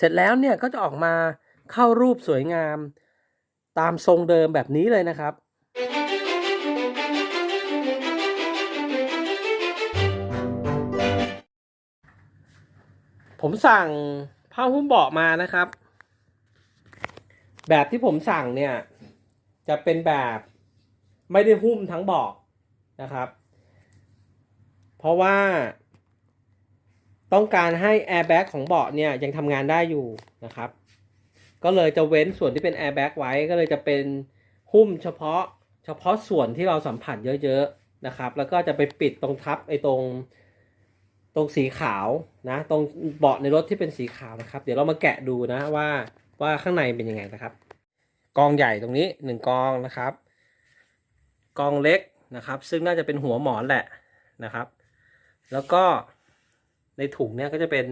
เสร็จแล้วเนี่ยก็จะออกมาเข้ารูปสวยงาม ตามทรงเดิมแบบนี้เลยนะครับ ผมสั่งผ้าหุ้มเบาะมานะครับ แบบที่ผมสั่งเนี่ยจะเป็นแบบไม่ได้หุ้มทั้งเบาะนะครับ เพราะว่า ต้องการให้แอร์แบ็กของเบาะเนี่ยยังทำงานได้อยู่นะครับ ก็เลยจะเว้นส่วนที่เป็นแอร์แบ็กไว้ก็เลยจะเป็นหุ้มเฉพาะเฉพาะส่วนที่เราสัมผัสเยอะๆนะครับ แล้วก็จะไปปิดตรงทับไอ้ตรงตรงสีขาวนะ ตรงเบาะในรถที่เป็นสีขาวนะครับ เดี๋ยวเรามาแกะดูนะว่าว่าข้างในเป็นยังไงนะครับ กองใหญ่ตรงนี้หนึ่งกองนะครับ กองเล็กนะครับ ซึ่งน่าจะเป็นหัวหมอนแหละนะครับ แล้วก็ ในถุงเนี่ยก็จะเป็น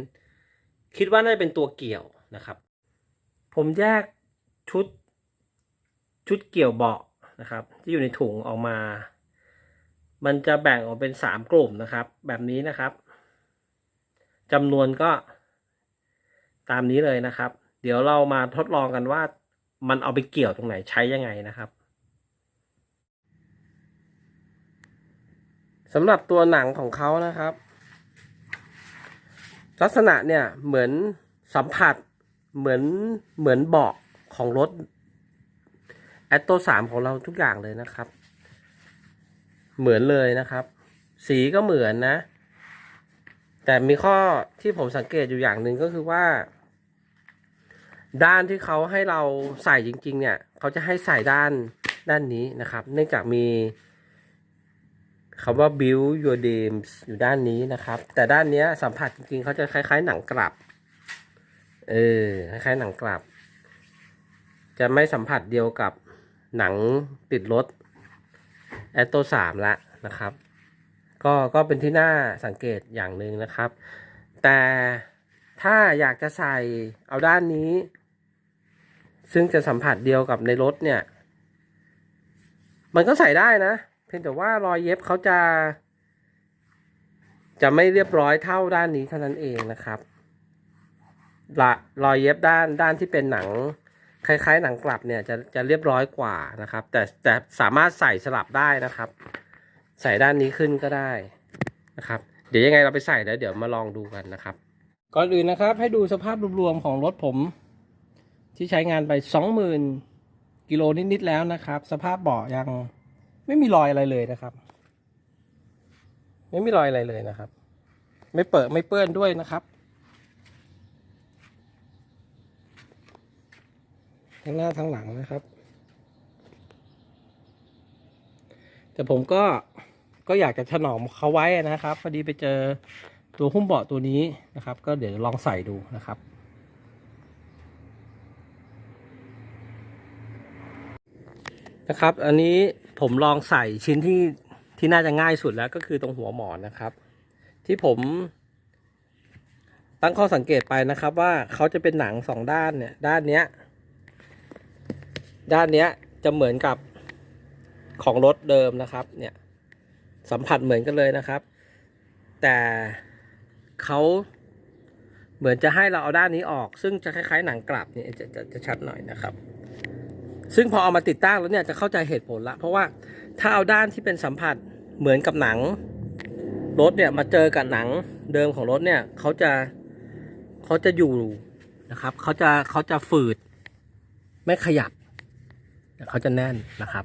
คิดว่าน่าจะเป็นตัวเกี่ยวนะครับ ผมแยกชุดชุดเกี่ยวเบาะนะครับ ที่อยู่ในถุงออกมา มันจะแบ่งออกเป็นสามกลุ่มนะครับ แบบนี้นะครับจำนวนก็ตามนี้เลยนะครับ เดี๋ยวเรามาทดลองกันว่ามันเอาไปเกี่ยวตรงไหนใช้ยังไงนะครับสำหรับตัวหนังของเขานะครับ ลักษณะเนี่ยเหมือนสัมผัสเหมือนเหมือนเบาะของรถแอตโตสามของเราทุกอย่างเลยนะครับ เหมือนเลยนะครับ สีก็เหมือนนะ แต่มีข้อที่ผมสังเกตอยู่อย่างหนึ่งก็คือว่า ด้านที่เขาให้เราใส่จริง ๆ เนี่ย เขาจะให้ใส่ด้านด้านนี้นะครับ เนื่องจากมี คำว่า build your dreams อยู่ด้านนี้นะครับ แต่ด้านเนี้ยสัมผัสจริงๆเขาจะคล้ายๆ หนังกลับ เออ คล้ายๆ หนังกลับ จะไม่สัมผัสเดียวกับหนังติดรถแอตโตสามละนะครับ ก็ก็เป็นที่น่าสังเกตอย่างหนึ่งนะครับ แต่ถ้าอยากจะใส่เอาด้านนี้ ซึ่งจะสัมผัสเดียวกับในรถเนี่ย มันก็ใส่ได้นะ เพียงแต่ว่ารอยเย็บเขาจะ จะไม่เรียบร้อยเท่าด้านนี้เท่านั้นเองนะครับละรอยเย็บด้านด้านที่เป็นหนัง คล้ายๆ หนังกลับเนี่ยจะจะเรียบร้อยกว่านะครับ แต่แต่สามารถใส่สลับได้นะครับ ใส่ด้านนี้ขึ้นก็ได้นะครับ เดี๋ยวยังไงเราไปใส่แล้วเดี๋ยวมาลองดูกันนะครับ ก่อนอื่นนะครับ ให้ดูสภาพรวมๆของรถผม ที่ใช้งานไปสองหมื่นกิโลนิดๆแล้วนะครับ สภาพเบาะยัง ไม่มีรอยอะไรเลยนะครับ ไม่มีรอยอะไรเลยนะครับ ไม่เปิดไม่เปื้อนด้วยนะครับทั้งหน้าทั้งหลังนะครับ แต่ผมก็ก็อยากจะถนอมเขาไว้นะครับ พอดีไปเจอตัวหุ้มเบาะตัวนี้นะครับ ก็เดี๋ยวลองใส่ดูนะครับ นะครับ อันนี้ ผมลองใส่ชิ้นที่ที่น่าจะง่ายสุดแล้วก็คือตรงหัวหมอนนะครับ ที่ผมตั้งข้อสังเกตไปนะครับว่าเขาจะเป็นหนังสองด้านเนี่ย ด้านเนี้ย ด้านเนี้ยจะเหมือนกับของรถเดิมนะครับ เนี่ย สัมผัสเหมือนกันเลยนะครับ แต่เขาเหมือนจะให้เราเอาด้านนี้ออก ซึ่งจะคล้ายๆหนังกลับเนี่ยจะจะจะชัดหน่อยนะครับ ซึ่งพอเอามาติดตั้งแล้วเนี่ยจะเข้าใจเหตุผลละ เพราะว่าถ้าเอาด้านที่เป็นสัมผัสเหมือนกับหนังรถเนี่ยมาเจอกับหนังเดิมของรถเนี่ยเขาจะเขาจะอยู่นะครับเขาจะเขาจะฝืดไม่ขยับเขาจะแน่นนะครับ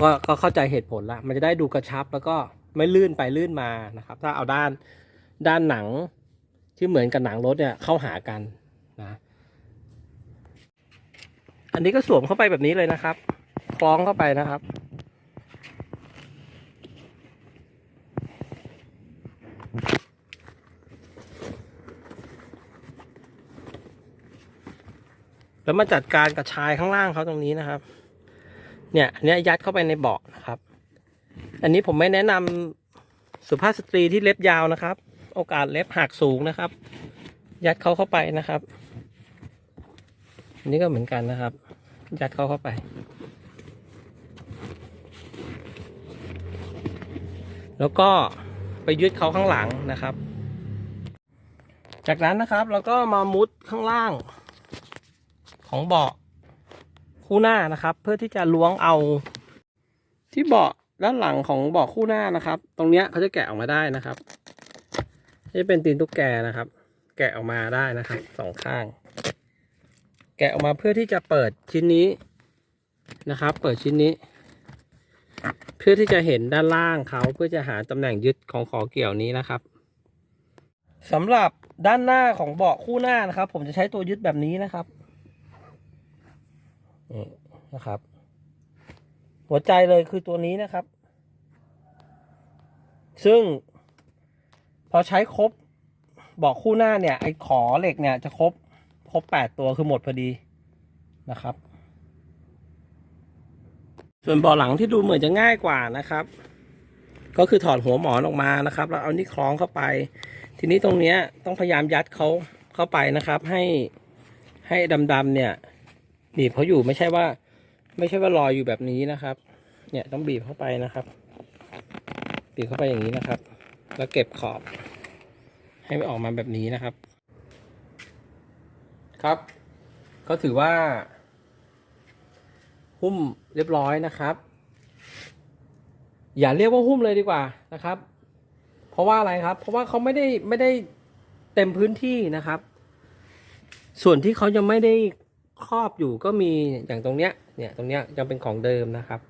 ก็ก็เข้าใจเหตุผลละมันจะได้ดูกระชับแล้วก็ไม่ลื่นไปลื่นมานะครับ ถ้าเอาด้านด้านหนังที่เหมือนกับหนังรถเนี่ยเข้าหากันนะ อันนี้ก็สวมเข้าไปแบบนี้เลยนะครับ คล้องเข้าไปนะครับ แล้วมาจัดการกับชายข้างล่างเขาตรงนี้นะครับ เนี่ยอันเนี้ยยัดเข้าไปในเบาะนะครับ อันนี้ผมไม่แนะนำสุภาพสตรีที่เล็บยาวนะครับ โอกาสเล็บหักสูงนะครับ ยัดเขาเข้าไปนะครับอันนี้ก็เหมือนกันนะครับ ยัดเขาเข้าไป แล้วก็ไปยึดเขาข้างหลังนะครับ จากนั้นนะครับเราก็มามุดข้างล่าง ของเบาะคู่หน้านะครับ เพื่อที่จะล้วงเอา ที่เบาะด้านหลังของเบาะคู่หน้านะครับ ตรงเนี้ยเขาจะแกะออกมาได้นะครับนี่เป็นตีนตุ๊กแกนะครับ แกะออกมาได้นะครับสองข้าง แกะออกมาเพื่อที่จะเปิดชิ้นนี้นะครับ เปิดชิ้นนี้ เพื่อที่จะเห็นด้านล่างเขาเพื่อจะหาตำแหน่งยึดของขอเกี่ยวนี้นะครับสำหรับด้านหน้าของเบาะคู่หน้านะครับ ผมจะใช้ตัวยึดแบบนี้นะครับนี่นะครับ หัวใจเลยคือตัวนี้นะครับ ซึ่ง พอใช้ครบเบาะคู่หน้าเนี่ยไอ้ขอเหล็กเนี่ยจะครบ รบแปดตัวคือหมดพอดีนะครับ ส่วนบาะหลังที่ดูเหมือนจะง่ายกว่านะครับ ก็คือถอดหัวหมอนออกมานะครับ แล้วเอานี่คล้องเข้าไป ทีนี้ตรงเนี้ยต้องพยายามยัดเขาเข้าไปนะครับ ให้ให้ดำๆเนี่ยบีบเขาอยู่ไม่ใช่ว่า ไม่ใช่ว่าลอยอยู่แบบนี้นะครับ เนี่ยต้องบีบเข้าไปนะครับ บีบเข้าไปอย่างนี้นะครับ แล้วเก็บขอบ ให้มันออกมาแบบนี้นะครับ ครับ ก็ถือว่า หุ้มเรียบร้อยนะครับ อย่าเรียกว่าหุ้มเลยดีกว่านะครับ เพราะว่าอะไรครับ เพราะว่าเขาไม่ได้ไม่ได้เต็มพื้นที่นะครับ ส่วนที่เขายังไม่ได้ครอบอยู่ก็มีอย่างตรงเนี้ย เนี่ยตรงเนี้ยยังเป็นของเดิมนะครับ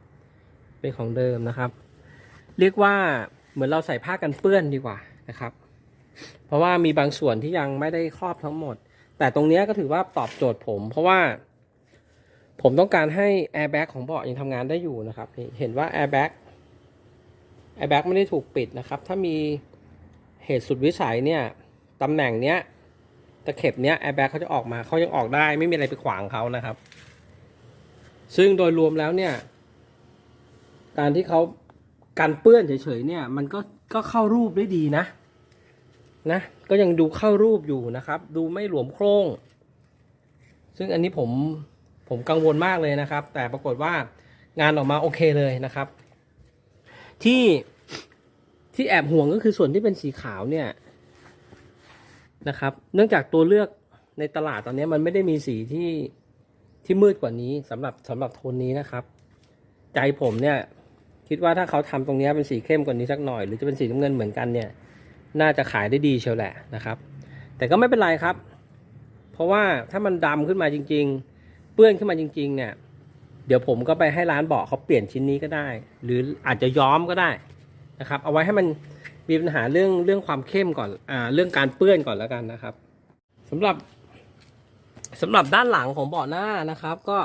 เป็นของเดิมนะครับ เรียกว่าเหมือนเราใส่ผ้ากันเปื้อนดีกว่านะครับ เพราะว่ามีบางส่วนที่ยังไม่ได้ครอบทั้งหมด แต่ตรงนี้ก็ถือว่าตอบโจทย์ผม เพราะว่า ผมต้องการให้แอร์แบ็กของเบาะยังทำงานได้อยู่นะครับ เห็นว่าแอร์แบ็กแอร์แบ็กไม่ได้ถูกปิดนะครับ ถ้ามีเหตุสุดวิสัยเนี่ยตำแหน่งเนี้ยตะเข็บเนี้ยแอร์แบ็กเขาจะออกมาเขายังออกได้ ไม่มีอะไรไปขวางเขานะครับ ซึ่งโดยรวมแล้วเนี่ย การที่เขากันเปื้อนเฉยๆเนี่ย มันก็ก็เข้ารูปได้ดีนะ นะ ก็ยังดูเข้ารูปอยู่นะครับ ดูไม่หลวมโครง ซึ่งอันนี้ผมผมกังวลมากเลยนะครับ แต่ปรากฏว่างานออกมาโอเคเลยนะครับ ที่ที่แอบห่วงก็คือส่วนที่เป็นสีขาวเนี่ยนะครับ เนื่องจากตัวเลือกในตลาดตอนนี้มันไม่ได้มีสีที่ที่มืดกว่านี้สำหรับสำหรับโทนนี้นะครับ ใจผมเนี่ย คิดว่าถ้าเขาทำตรงนี้เป็นสีเข้มกว่านี้สักหน่อย หรือจะเป็นสีน้ำเงินเหมือนกันเนี่ย น่าจะขายได้ดีเชียวแหละนะครับ แต่ก็ไม่เป็นไรครับ เพราะว่าถ้ามันดำขึ้นมาจริง ๆ เปื้อนขึ้นมาจริง ๆ เนี่ย เดี๋ยวผมก็ไปให้ร้านเบาะเขาเปลี่ยนชิ้นนี้ก็ได้ หรืออาจจะย้อมก็ได้นะครับ เอาไว้ให้มันมีปัญหาเรื่องเรื่องความเข้มก่อนอ่าเรื่องการเปื้อนก่อนแล้วกันนะครับสำหรับสำหรับด้านหลังของเบาะหน้านะครับ ก็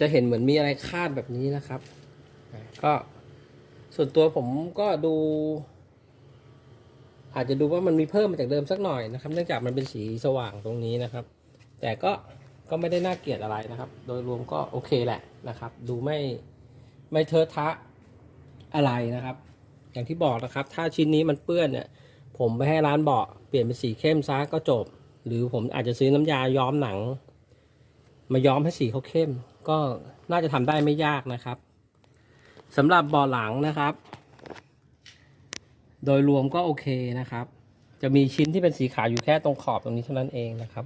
จะเห็นเหมือนมีอะไรคาดแบบนี้นะครับ ก็ส่วนตัวผมก็ดู อาจจะดูว่ามันมีเพิ่มมาจากเดิมสักหน่อยนะครับ เนื่องจากมันเป็นสีสว่างตรงนี้นะครับ แต่ก็ก็ไม่ได้น่าเกลียดอะไรนะครับ โดยรวมก็โอเคแหละนะครับ ดูไม่ไม่เทอะทะอะไรนะครับ อย่างที่บอกนะครับ ถ้าชิ้นนี้มันเปื้อนเนี่ย ผมไปให้ร้านเบาะเปลี่ยนเป็นสีเข้มซะก็จบ หรือผมอาจจะซื้อน้ำยาย้อมหนัง มาย้อมให้สีเขาเข้ม ก็น่าจะทำได้ไม่ยากนะครับสำหรับเบาะหลังนะครับ โดยรวมก็โอเคนะครับ จะมีชิ้นที่เป็นสีขาวอยู่แค่ตรงขอบตรงนี้เท่านั้นเองนะครับ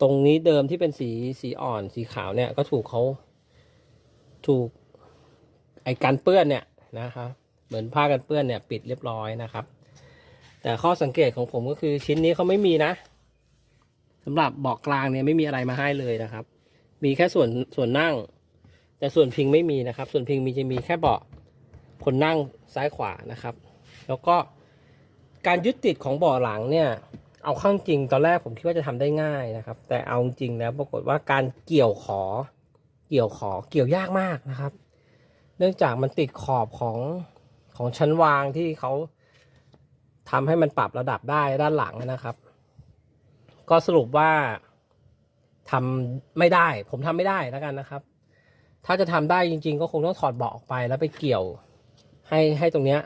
ตรงนี้เดิมที่เป็นสีสีอ่อนสีขาวเนี่ยก็ถูกเขาถูกไอกันเปื้อนเนี่ยนะครับเหมือนผ้ากันเปื้อนเนี่ยปิดเรียบร้อยนะครับ แต่ข้อสังเกตของผมก็คือชิ้นนี้เขาไม่มีนะสำหรับเบาะกลางเนี่ยไม่มีอะไรมาให้เลยนะครับ มีแค่ส่วนส่วนนั่ง แต่ส่วนพิงไม่มีนะครับ ส่วนพิงมีจะมีแค่เบาะคนนั่งซ้ายขวานะครับ แล้วก็การยึดติดของเบาะหลังเนี่ยเอาข้างจริงตอนแรกผมคิดว่าจะทำได้ง่ายนะครับ แต่เอาจริงแล้วปรากฏว่าการเกี่ยวขอเกี่ยวขอเกี่ยวยากมากนะครับ เนื่องจากมันติดขอบของของชั้นวางที่เขาทำให้มันปรับระดับได้ด้านหลังนะครับ ก็สรุปว่าทำไม่ได้ ผมทำไม่ได้แล้วกันนะครับ ถ้าจะทำได้จริง ๆ ก็คงต้องถอดเบาะออกไปแล้วไปเกี่ยวให้ให้ตรงเนี้ย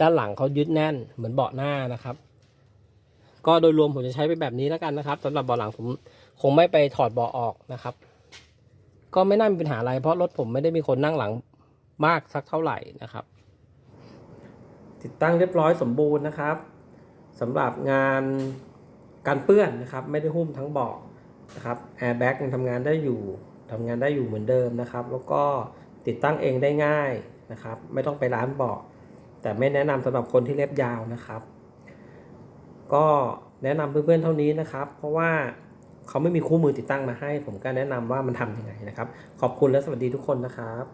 ด้านหลังเขายึดแน่นเหมือนเบาะหน้านะครับ ก็โดยรวมผมจะใช้ไปแบบนี้แล้วกันนะครับสำหรับเบาะหลังผมคงไม่ไปถอดเบาะออกนะครับ ก็ไม่น่ามีปัญหาอะไร เพราะรถผมไม่ได้มีคนนั่งหลังมากสักเท่าไหร่นะครับ ติดตั้งเรียบร้อยสมบูรณ์นะครับสำหรับงานการเปื้อนนะครับ ไม่ได้หุ้มทั้งเบาะนะครับแอร์แบ็กยังทำงานได้อยู่ทำงานได้อยู่เหมือนเดิมนะครับ แล้วก็ติดตั้งเองได้ง่ายนะครับ ไม่ต้องไปร้านเบาะ แต่ไม่แนะนำสำหรับคนที่เล็บยาวนะครับ ก็แนะนำเพื่อนๆเท่านี้นะครับ เพราะว่าเขาไม่มีคู่มือติดตั้งมาให้ ผมก็แนะนำว่ามันทำยังไงนะครับ ขอบคุณและสวัสดีทุกคนนะครับ